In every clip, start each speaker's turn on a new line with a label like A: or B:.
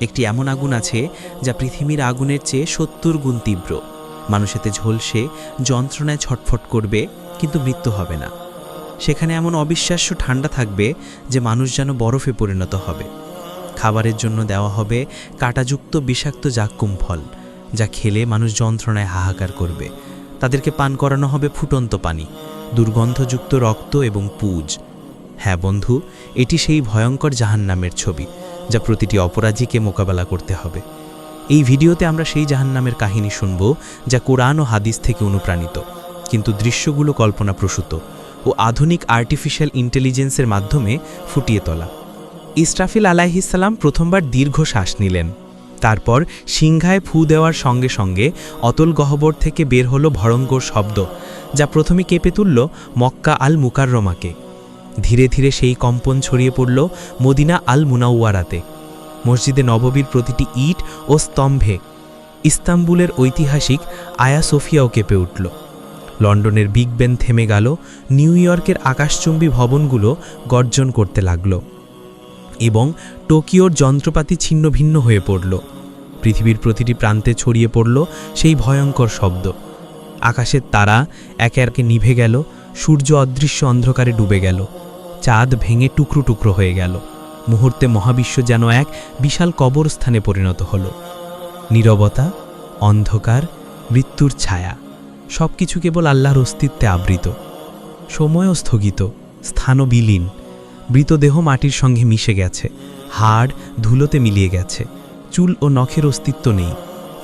A: একটি এমন আগুন আছে যা পৃথিবীর আগুনের চেয়ে সত্তর গুণ তীব্র। মানুষেতে ঝলসে যন্ত্রণায় ছটফট করবে, কিন্তু মৃত্যু হবে না। সেখানে এমন অবিশ্বাস্য ঠান্ডা থাকবে যে মানুষ যেন বরফে পরিণত হবে। খাবারের জন্য দেওয়া হবে কাঁটাযুক্ত বিষাক্ত জাক্কুম ফল, যা খেলে মানুষ যন্ত্রণায় হাহাকার করবে। তাদেরকে পান করানো হবে ফুটন্ত পানি, দুর্গন্ধযুক্ত রক্ত এবং পুজ। হ্যাঁ বন্ধু, এটি সেই ভয়ঙ্কর জাহান্নামের ছবি। যা প্রতিটি অপরাধীকে মোকাবেলা করতে হবে। এই ভিডিওতে আমরা সেই জাহান্নামের কাহিনী শুনব, যা কোরআন ও হাদিস থেকে অনুপ্রাণিত। কিন্তু দৃশ্যগুলো কল্পনাপ্রসূত ও আধুনিক আর্টিফিশিয়াল ইন্টেলিজেন্সের মাধ্যমে ফুটিয়ে তোলা। ইসরাফিল আলাইহিসাল্লাম প্রথমবার দীর্ঘ শ্বাস নিলেন। তারপর সিংহায় ফু দেওয়ার সঙ্গে সঙ্গে অতল গহ্বর থেকে বের হলো ভয়ঙ্কর শব্দ, যা প্রথমে কেঁপে তুলল মক্কা আল মুকাররমাকে ধীরে ধীরে সেই কম্পন ছড়িয়ে পড়ল মদিনা আল মুনাউয়ারাতে মসজিদে নববীর প্রতিটি ইট ও স্তম্ভে ইস্তাম্বুলের ঐতিহাসিক আয়া সোফিয়াও কেঁপে উঠল। লন্ডনের বিগ বেন থেমে গেল, নিউ ইয়র্কের আকাশচুম্বী ভবনগুলো গর্জন করতে লাগল এবং টোকিওর যন্ত্রপাতি ছিন্নভিন্ন হয়ে পড়ল। পৃথিবীর প্রতিটি প্রান্তে ছড়িয়ে পড়ল সেই ভয়ঙ্কর শব্দ। আকাশের তারা একে একে নিভে গেল, সূর্য অদৃশ্য অন্ধকারে ডুবে গেল। চাঁদ ভেঙে টুকরো টুকরো হয়ে গেল। মুহূর্তে মহাবিশ্ব যেন এক বিশাল কবরস্থানে পরিণত হল। নীরবতা, অন্ধকার, মৃত্যুর ছায়া সব কিছু কেবল আল্লাহর অস্তিত্বে আবৃত। সময়ও স্থগিত, স্থানও বিলীন। মৃতদেহ মাটির সঙ্গে মিশে গেছে, হাড় ধুলোতে মিলিয়ে গেছে, চুল ও নখের অস্তিত্ব নেই।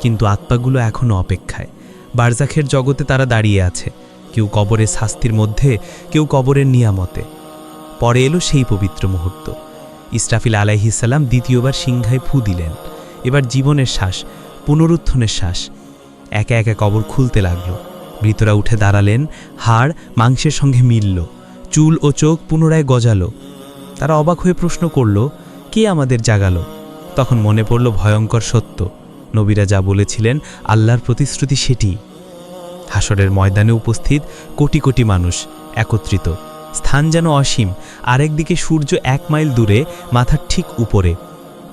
A: কিন্তু আত্মাগুলো এখনও অপেক্ষায়। বারজাখের জগতে তারা দাঁড়িয়ে আছে, কেউ কবরের শাস্তির মধ্যে, কেউ কবরের নিয়ামতে। পরে এলো সেই পবিত্র মুহূর্ত। ইসরাফিল আলাইহিসাল্লাম দ্বিতীয়বার সিংহায় ফু দিলেন। এবার জীবনের শ্বাস, পুনরুত্থনের শ্বাস। একে একে কবর খুলতে লাগল। মৃতরা উঠে দাঁড়ালেন, হাড় মাংসের সঙ্গে মিলল, চুল ও চোখ পুনরায় গজালো। তারা অবাক হয়ে প্রশ্ন করল, কে আমাদের জাগালো? তখন মনে পড়ল ভয়ঙ্কর সত্য। নবীরা যা বলেছিলেন, আল্লাহর প্রতিশ্রুতি সেটি। হাসরের ময়দানে উপস্থিত কোটি কোটি মানুষ একত্রিত। স্থান যেন অসীম আরেকদিকে সূর্য এক মাইল দূরে, মাথার ঠিক উপরে।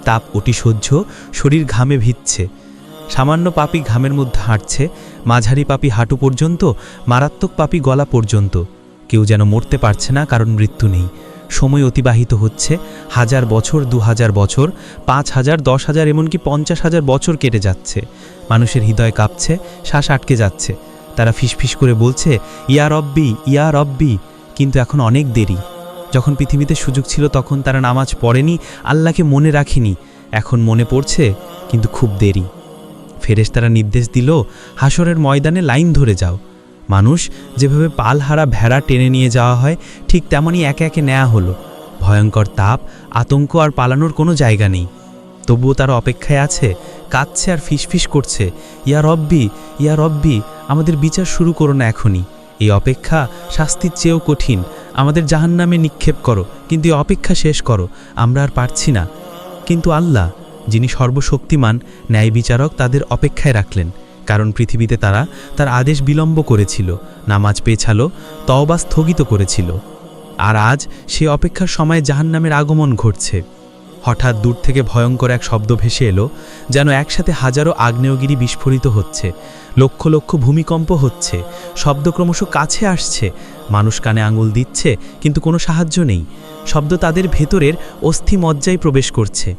A: তাপ অতি সহ্য, শরীর ঘামে ভিজছে। সামান্য পাপি ঘামের মধ্যে হাঁটছে, মাঝারি পাপি হাঁটু পর্যন্ত, মারাত্মক পাপি গলা পর্যন্ত। কেউ যেন মরতে পারছে না, কারণ মৃত্যু নেই। সময় অতিবাহিত হচ্ছে, হাজার বছর, দু হাজার বছর, পাঁচ হাজার, দশ হাজার, এমনকি পঞ্চাশ হাজার বছর কেটে যাচ্ছে। মানুষের হৃদয় কাঁপছে, শ্বাস আটকে যাচ্ছে। তারা ফিসফিস করে বলছে, ইয়া রব্বি ইয়া রব্বি। কিন্তু এখন অনেক দেরি। যখন পৃথিবীতে সুযোগ ছিল তখন তারা নামাজ পড়েনি, আল্লাহকে মনে রাখেনি। এখন মনে পড়ছে, কিন্তু খুব দেরি। ফেরেশতারা নির্দেশ দিল হাসরের ময়দানে লাইন ধরে যাও। মানুষ যেভাবে পালহারা ভেড়া টেনে নিয়ে যাওয়া হয়, ঠিক তেমনই একে একে নেওয়া হলো। ভয়ঙ্কর তাপ, আতঙ্ক আর পালানোর কোনো জায়গা নেই। তবুও তারা অপেক্ষায় আছে, কাঁদছে আর ফিসফিস করছে। ইয়া রব্বি ইয়া রব্বি, আমাদের বিচার শুরু করো না এখনই। এই অপেক্ষা শাস্তির চেয়েও কঠিন। আমাদের জাহান্নামে নিক্ষেপ করো, কিন্তু এই অপেক্ষা শেষ করো। আমরা আর পারছি না। কিন্তু আল্লাহ, যিনি সর্বশক্তিমান ন্যায় বিচারক তাদের অপেক্ষায় রাখলেন। কারণ পৃথিবীতে তারা তার আদেশ বিলম্ব করেছিল, নামাজ পেছালো, তওবা স্থগিত করেছিল। আর আজ সে অপেক্ষার সময় জাহান্নামের আগমন ঘটছে। হঠাৎ দূর থেকে ভয়ঙ্কর এক শব্দ ভেসে এলো, যেন একসাথে হাজারো আগ্নেয়গিরি বিস্ফোরিত হচ্ছে। লক্ষ লক্ষ ভূমিকম্প হচ্ছে। শব্দ ক্রমশ কাছে আসছে। মানুষ কানে আঙুল দিচ্ছে, কিন্তু কোনো সাহায্য নেই। শব্দ তাদের ভেতরের অস্থি মজ্জায় প্রবেশ করছে।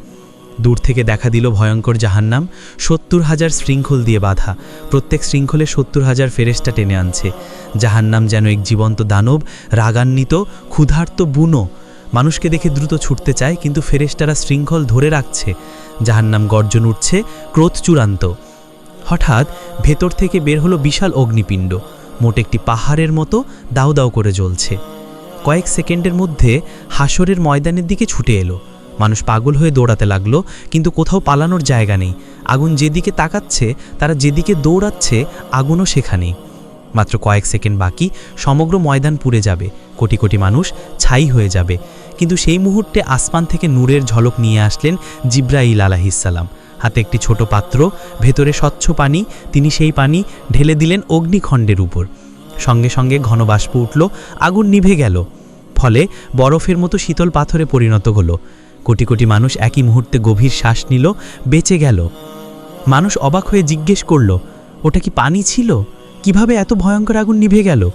A: দূর থেকে দেখা দিল ভয়ঙ্কর জাহান্নাম, সত্তর হাজার শৃঙ্খল দিয়ে বাঁধা। প্রত্যেক শৃঙ্খলে সত্তর হাজার ফেরেস্টা টেনে আনছে। জাহান্নাম যেন এক জীবন্ত দানব, রাগান্বিত, ক্ষুধার্ত বুনো। মানুষকে দেখে দ্রুত ছুটতে চায়, কিন্তু ফেরেস্টারা শৃঙ্খল ধরে রাখছে। জাহান্নাম গর্জন উঠছে, ক্রোধ চূড়ান্ত। হঠাৎ ভেতর থেকে বের হলো বিশাল অগ্নিপিণ্ড। মোট একটি পাহাড়ের মতো দাউ দাউ করে জ্বলছে। কয়েক সেকেন্ডের মধ্যে হাসরের ময়দানের দিকে ছুটে এলো। মানুষ পাগল হয়ে দৌড়াতে লাগল, কিন্তু কোথাও পালানোর জায়গা নেই। আগুন যেদিকে তাকাচ্ছে, তারা যেদিকে দৌড়াচ্ছে, আগুনও সেখানেই মাত্র কয়েক সেকেন্ড বাকি, সমগ্র ময়দান পুড়ে যাবে। কোটি কোটি মানুষ ছাই হয়ে যাবে। কিন্তু সেই মুহূর্তে আসমান থেকে নূরের ঝলক নিয়ে আসলেন জিব্রাইল আলাহিসাল্লাম। হাতে একটি ছোট পাত্র, ভেতরে স্বচ্ছ পানি, তিনি সেই পানি ঢেলে দিলেন অগ্নিখণ্ডের উপর। সঙ্গে সঙ্গে ঘন বাষ্প উঠল, আগুন নিভে গেল। ফলে বরফের মতো শীতল পাথরে পরিণত হলো। কোটি কোটি মানুষ একই মুহূর্তে গভীর শ্বাস নিল, বেঁচে গেল। মানুষ অবাক হয়ে জিজ্ঞেস করল, ওটা কি পানি ছিল? কীভাবে এত ভয়ঙ্কর আগুন নিভে গেল?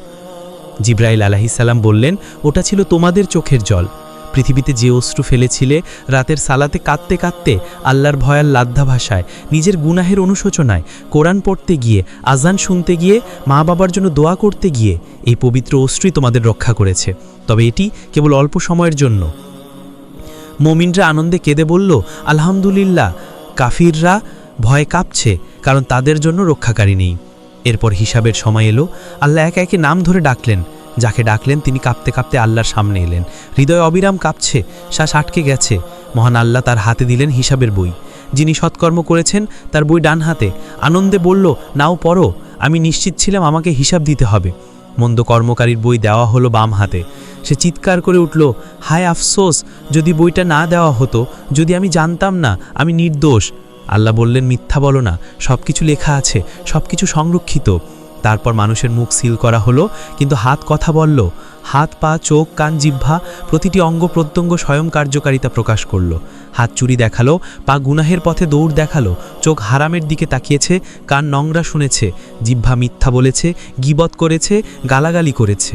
A: জিব্রাইল আলাহিসাল্লাম বললেন, ওটা ছিল তোমাদের চোখের জল। পৃথিবীতে যে অশ্রু ফেলেছিলে, রাতের সালাতে কাঁদতে কাঁদতে আল্লাহর ভয়াল লাদ্ধা ভাষায়, নিজের গুনাহের অনুশোচনায়, কোরআন পড়তে গিয়ে, আজান শুনতে গিয়ে মা বাবার জন্য দোয়া করতে গিয়ে এই পবিত্র অশ্রুই তোমাদের রক্ষা করেছে। তবে এটি কেবল অল্প সময়ের জন্য। মমিনরা আনন্দে কেঁদে বলল, আলহামদুলিল্লাহ, কাফিররা ভয়ে কাঁপছে, কারণ তাদের জন্য রক্ষাকারী নেই। এরপর হিসাবের সময় এলো, আল্লাহ একে একে নাম ধরে ডাকলেন যাকে ডাকলেন তিনি কাঁপতে কাঁপতে আল্লাহর সামনে এলেন। হৃদয় অবিরাম কাঁপছে, শ্বাস আটকে গেছে। মহান আল্লাহ তার হাতে দিলেন হিসাবের বই। যিনি সৎকর্ম করেছেন, তার বই ডান হাতে। আনন্দে বলল, নাও পড়ো, আমি নিশ্চিত ছিলাম আমাকে হিসাব দিতে হবে। মন্দ কর্মকারীর বই দেওয়া হলো বাম হাতে। সে চিৎকার করে উঠল, হায় আফসোস, যদি বইটা না দেওয়া হতো, যদি আমি জানতাম না, আমি নির্দোষ। আল্লাহ বললেন, মিথ্যা বলো না সব কিছু লেখা আছে সব কিছু সংরক্ষিত। তারপর মানুষের মুখ সিল করা হলো, কিন্তু হাত কথা বলল। হাত, পা, চোখ, কান, জিহ্বা, প্রতিটি অঙ্গ প্রত্যঙ্গ স্বয়ং কার্যকারিতা প্রকাশ করল। হাত চুরি দেখাল, পা গুনাহের পথে দৌড় দেখাল, চোখ হারামের দিকে তাকিয়েছে, কান নোংরা শুনেছে, জিহ্বা মিথ্যা বলেছে, গিবত করেছে, গালাগালি করেছে।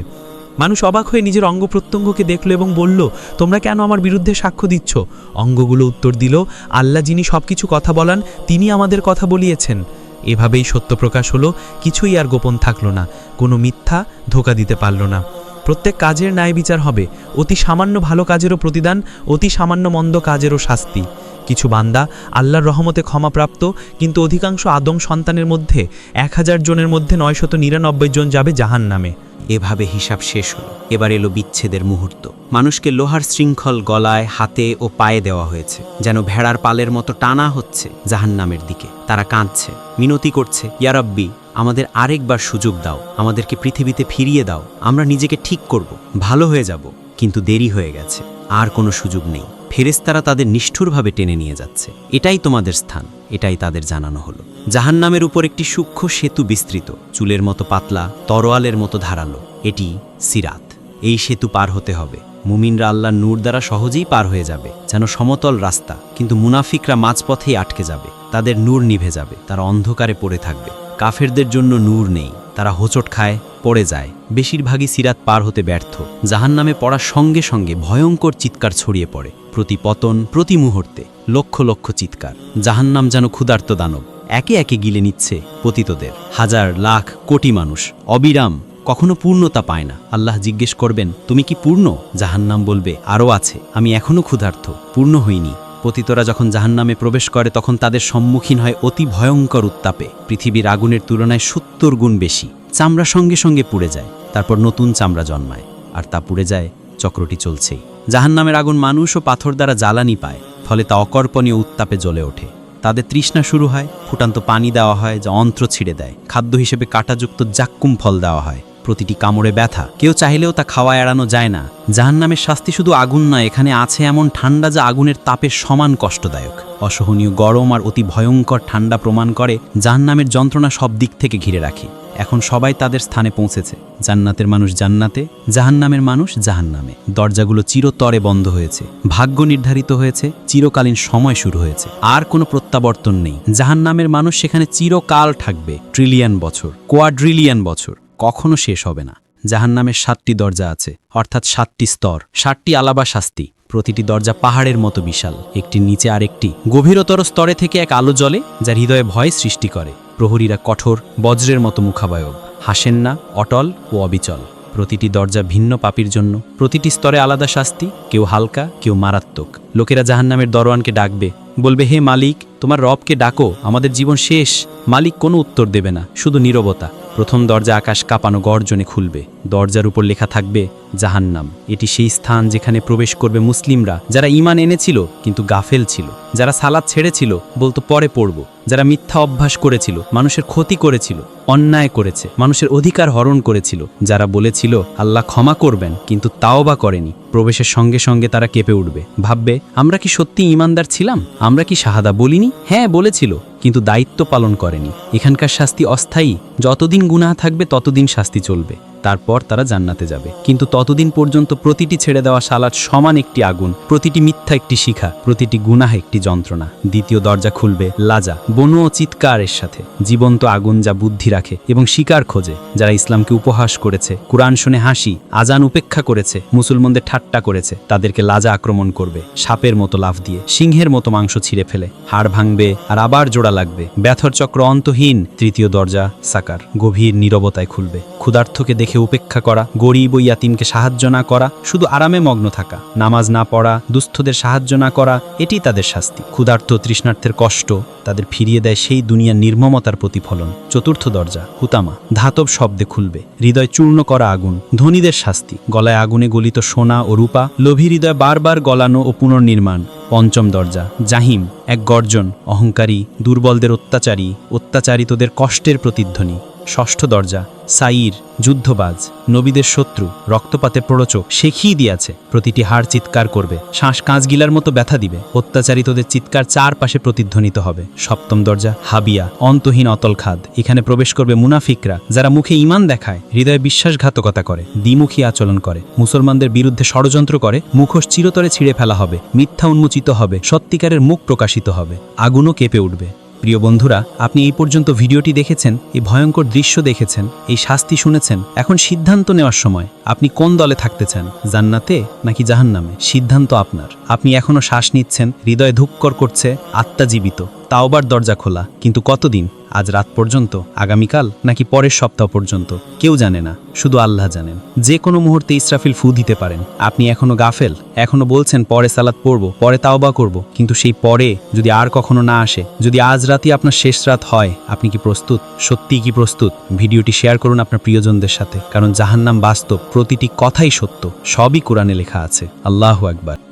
A: মানুষ অবাক হয়ে নিজের অঙ্গ প্রত্যঙ্গকে দেখল এবং বলল, তোমরা কেন আমার বিরুদ্ধে সাক্ষ্য দিচ্ছ? অঙ্গগুলো উত্তর দিল, আল্লাহ যিনি সব কিছু কথা বলান তিনি আমাদের কথা বলিয়েছেন। এভাবেই সত্য প্রকাশ হলো, কিছুই আর গোপন থাকল না, কোনো মিথ্যা ধোকা দিতে পারল না। প্রত্যেক কাজের ন্যায় বিচার হবে, অতি সামান্য ভালো কাজেরও প্রতিদান, অতি সামান্য মন্দ কাজেরও শাস্তি। কিছু বান্দা আল্লাহর রহমতে ক্ষমাপ্রাপ্ত, কিন্তু অধিকাংশ আদম সন্তানের মধ্যে এক হাজার জনের মধ্যে নয়শত নিরানব্বই জন যাবে জাহান নামে
B: এভাবে হিসাব শেষ হল। এবার এলো বিচ্ছেদের মুহূর্ত। মানুষকে লোহার শৃঙ্খল গলায়, হাতে ও পায়ে দেওয়া হয়েছে, যেন ভেড়ার পালের মতো টানা হচ্ছে জাহান্নামের দিকে। তারা কাঁদছে, মিনতি করছে ইয়ারব্বি আমাদের আরেকবার সুযোগ দাও, আমাদেরকে পৃথিবীতে ফিরিয়ে দাও, আমরা নিজেকে ঠিক করব, ভালো হয়ে যাব। কিন্তু দেরি হয়ে গেছে, আর কোনো সুযোগ নেই। ফেরেস্তারা তাদের নিষ্ঠুরভাবে টেনে নিয়ে যাচ্ছে। এটাই তোমাদের স্থান, এটাই তাদের জানানো হলো। জাহান্নামের উপর একটি সূক্ষ্ম সেতু বিস্তৃত, চুলের মতো পাতলা, তরোয়ালের মতো ধারালো। এটি সিরাত। এই সেতু পার হতে হবে। মুমিনরা আল্লাহর নূর দ্বারা সহজেই পার হয়ে যাবে, যেন সমতল রাস্তা, কিন্তু মুনাফিকরা মাঝপথেই আটকে যাবে। তাদের নূর নিভে যাবে, তারা অন্ধকারে পড়ে থাকবে। কাফেরদের জন্য নূর নেই। তারা হোঁচট খায়, পড়ে যায়। বেশিরভাগই সিরাত পার হতে ব্যর্থ। জাহান্নামে পড়ার সঙ্গে সঙ্গে ভয়ঙ্কর চিৎকার ছড়িয়ে পড়ে, প্রতি পতন, প্রতি মুহূর্তে, লক্ষ লক্ষ চিৎকার। জাহান্নাম যেন ক্ষুধার্ত দানব। একে একে গিলে নিচ্ছে পতিতদের। হাজার, লাখ, কোটি মানুষ। অবিরাম, কখনো পূর্ণতা পায় না। আল্লাহ জিজ্ঞেস করবেন, তুমি কি পূর্ণ? জাহান্নাম বলবে, আরও আছে। আমি এখনও ক্ষুধার্ত। পূর্ণ হইনি। পতিতরা যখন জাহান্নামে প্রবেশ করে, তখন তাদের সম্মুখীন হয় অতি ভয়ঙ্কর উত্তাপে। পৃথিবীর আগুনের তুলনায় সত্তর গুণ বেশি। চামড়া সঙ্গে সঙ্গে পুড়ে যায়, তারপর নতুন চামড়া জন্মায়, আর তা পুড়ে যায়, চক্রটি চলছেই। জাহান্নামের আগুন মানুষ ও পাথর দ্বারা জ্বালানি পায়, ফলে তা অকর্পণীয় উত্তাপে জ্বলে ওঠে। তাদের তৃষ্ণা শুরু হয়, ফুটান্ত পানি দেওয়া হয়, যা অন্ত্র ছিঁড়ে দেয়। খাদ্য হিসেবে কাঁটাযুক্ত জাক্কুম ফল দেওয়া হয়। প্রতিটি কামড়ে ব্যথা। কেউ চাইলেও তা খাওয়া এড়ানো যায় না। জাহান্নামের শাস্তি শুধু আগুন নয়, এখানে আছে এমন ঠান্ডা যা আগুনের তাপের সমান কষ্টদায়ক। অসহনীয় গরম আর অতি ভয়ঙ্কর ঠান্ডা প্রমাণ করে জাহান্নামের যন্ত্রণা সব দিক থেকে ঘিরে রাখে। এখন সবাই তাদের স্থানে পৌঁছেছে। জান্নাতের মানুষ জান্নাতে, জাহান্নামের মানুষ জাহান্নামে। দরজাগুলো চিরতরে বন্ধ হয়েছে। ভাগ্য নির্ধারিত হয়েছে, চিরকালীন সময় শুরু হয়েছে। আর কোনো প্রত্যাবর্তন নেই। জাহান্নামের মানুষ সেখানে চিরকাল থাকবে। ট্রিলিয়ন বছর, কোয়াড্রিলিয়ন বছর। কখনো শেষ হবে না। জাহান নামের সাতটি দরজা আছে, অর্থাৎ সাতটি স্তর, সাতটি আলাবা শাস্তি। প্রতিটি দরজা পাহাড়ের মতো বিশাল, একটি নিচে আরেকটি। গভীরতর স্তরে থেকে এক আলো জ্বলে যা হৃদয়ে ভয় সৃষ্টি করে। প্রহরীরা কঠোর, বজ্রের মতো মুখাবয়ব। হাসেন না অটল ও অবিচল। প্রতিটি দরজা ভিন্ন পাপির জন্য, প্রতিটি স্তরে আলাদা শাস্তি, কেউ হালকা, কেউ মারাত্মক। লোকেরা জাহান্নামের দরওয়ানকে ডাকবে, বলবে, হে মালিক, তোমার রবকে ডাকো, আমাদের জীবন শেষ। মালিক কোনো উত্তর দেবে না, শুধু নীরবতা। প্রথম দরজা আকাশ কাঁপানো গর্জনে খুলবে। দরজার উপর লেখা থাকবে, জাহান্নাম। এটি সেই স্থান যেখানে প্রবেশ করবে মুসলিমরা, যারা ইমান এনেছিল, কিন্তু গাফেল ছিল। যারা সালাদ ছেড়েছিল, বলতো, পরে পড়ব। যারা মিথ্যা অভ্যাস করেছিল, মানুষের ক্ষতি করেছিল। অন্যায় করেছে, মানুষের অধিকার হরণ করেছিল, যারা বলেছিল, আল্লাহ ক্ষমা করবেন কিন্তু তাও বা করেনি। প্রবেশের সঙ্গে সঙ্গে তারা কেঁপে উঠবে। ভাববে, আমরা কি সত্যি ইমানদার ছিলাম? আমরা কি শাহাদা বলিনি? হ্যাঁ বলেছিল, কিন্তু দায়িত্ব পালন করেনি। এখানকার শাস্তি অস্থায়ী। যতদিন গুনাহ থাকবে, ততদিন শাস্তি চলবে। তারপর তারা জান্নাতে যাবে। কিন্তু ততদিন পর্যন্ত প্রতিটি ছেড়ে দেওয়া সালাদ সমান একটি আগুন, প্রতিটি মিথ্যা একটি শিখা, প্রতিটি গুনাহ একটি যন্ত্রণা। দ্বিতীয় দরজা খুলবে, লাজা বনু ও চিৎকারের সাথে। জীবন্ত আগুন যা বুদ্ধি রাখে এবং শিকার খোঁজে, যারা ইসলামকে উপহাস করেছে, কোরআন শুনে হাসি আজান উপেক্ষা করেছে, মুসলমানদের ঠাট্টা করেছে, তাদেরকে লাজা আক্রমণ করবে, সাপের মতো লাফ দিয়ে, সিংহের মতো মাংস ছিঁড়ে ফেলে, হাড় ভাঙবে আর আবার জোড়া লাগবে, ব্যথর চক্র অন্তহীন, তৃতীয় দরজা সাকার, গভীর নীরবতায় খুলবে ক্ষুধার্থকে দেখে উপেক্ষা করা, গরিব ও ইয়াতিমকে সাহায্য না করা, শুধু আরামে মগ্ন থাকা, নামাজ না পড়া, দুস্থদের সাহায্য না করা, এটি তাদের শাস্তি। ক্ষুধার্থ তৃষ্ণার্থের কষ্ট তাদের ফিরিয়ে দেয় সেই দুনিয়ার নির্মমতার প্রতিফলন। চতুর্থ দরজা। হুতামা, ধাতব শব্দে খুলবে, হৃদয় চূর্ণ করা আগুন, ধনীদের শাস্তি, গলায় আগুনে গলিত সোনা ও রূপা, লোভী হৃদয় বারবার গলানো ও পুনর্নির্মাণ, পঞ্চম দরজা, জাহিম, এক গর্জন, অহংকারী, দুর্বলদের অত্যাচারী, অত্যাচারিতদের কষ্টের প্রতিধ্বনি। ষষ্ঠ দরজা সাইর যুদ্ধবাজ, নবীদের শত্রু, রক্তপাতে প্ররোচক শেখিয়ে দিয়াছে? প্রতিটি হাড় চিৎকার করবে, শ্বাস কাঁচ গিলার মতো ব্যথা দিবে, অত্যাচারিতদের চিৎকার চারপাশে প্রতিধ্বনিত হবে। সপ্তম দরজা, হাবিয়া, অন্তহীন অতল খাদ, এখানে প্রবেশ করবে মুনাফিকরা, যারা মুখে ইমান দেখায়, হৃদয়ে বিশ্বাসঘাতকতা করে, দ্বিমুখী আচরণ করে, মুসলমানদের বিরুদ্ধে ষড়যন্ত্র করে, মুখোশ চিরতরে ছিঁড়ে ফেলা হবে, মিথ্যা উন্মোচিত হবে, সত্যিকারের মুখ প্রকাশিত হবে, আগুনও কেঁপে উঠবে। প্রিয় বন্ধুরা, আপনি এই পর্যন্ত ভিডিওটি দেখেছেন এই ভয়ঙ্কর দৃশ্য দেখেছেন, এই শাস্তি শুনেছেন, এখন সিদ্ধান্ত নেওয়ার সময়, আপনি কোন দলে থাকতে চান, জান্নাতে নাকি জাহান্নামে? সিদ্ধান্ত আপনার। আপনি এখনও শ্বাস নিচ্ছেন, হৃদয় ধুক্কর করছে আত্মাজীবিত তাওবার দরজা খোলা, কিন্তু কতদিন? আজ রাত পর্যন্ত, আগামীকাল নাকি পরের সপ্তাহ পর্যন্ত, কেউ জানে না, শুধু আল্লাহ জানেন। যে কোনো মুহূর্তে ইসরাফিল ফু দিতে পারেন। আপনি এখনও গাফেল, এখনও বলছেন, পরে সালাত পড়ব, পরে তাওবা করব, কিন্তু সেই পরে যদি আর কখনো না আসে, যদি আজ রাতই আপনার শেষ রাত হয়, আপনি কি প্রস্তুত? সত্যিই কি প্রস্তুত? ভিডিওটি শেয়ার করুন আপনার প্রিয়জনদের সাথে, কারণ জাহান্নাম বাস্তব, প্রতিটি কথাই সত্য, সবই কোরআনে লেখা আছে। আল্লাহ একবার